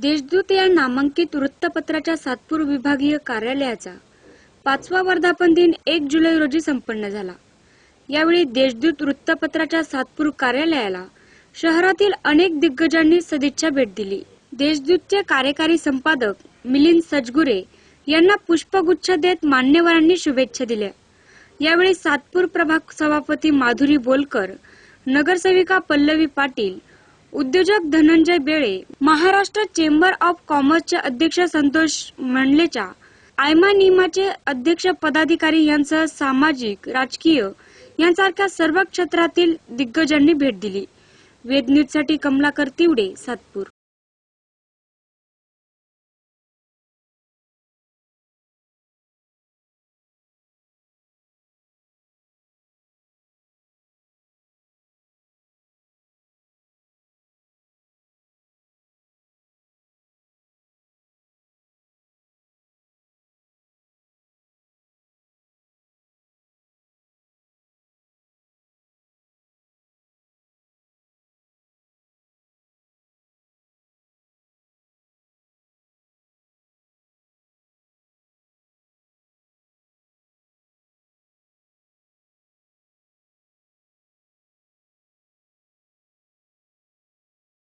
देशदूत या नामांकित वृत्तपत्राच्या सातपूर विभागीय कार्यालयाचा पाचवा वर्धापन दिन एक जुलै रोजी संपन्न झाला. यावेळी देशदूत वृत्तपत्राच्या सातपूर कार्यालयाला शहरातील अनेक दिग्गजांनी सदिच्छा भेट दिली. देशदूतचे कार्यकारी संपादक मिलिंद सजगुरे यांना पुष्पगुच्छ देत मान्यवरांनी शुभेच्छा दिल्या. यावेळी सातपूर प्रभाग सभापती माधुरी बोलकर नगरसेविका पल्लवी पाटील उद्योजक धनंजय बेळे महाराष्ट्र चेंबर ऑफ कॉमर्सचे अध्यक्ष संतोष मंडलेच्या आयमा निमाचे अध्यक्ष पदाधिकारी यांसह सामाजिक राजकीय यांसारख्या सर्व क्षेत्रातील दिग्गजांनी भेट दिली. वेद न्यूजसाठी कमलाकर तिवडे सातपूर.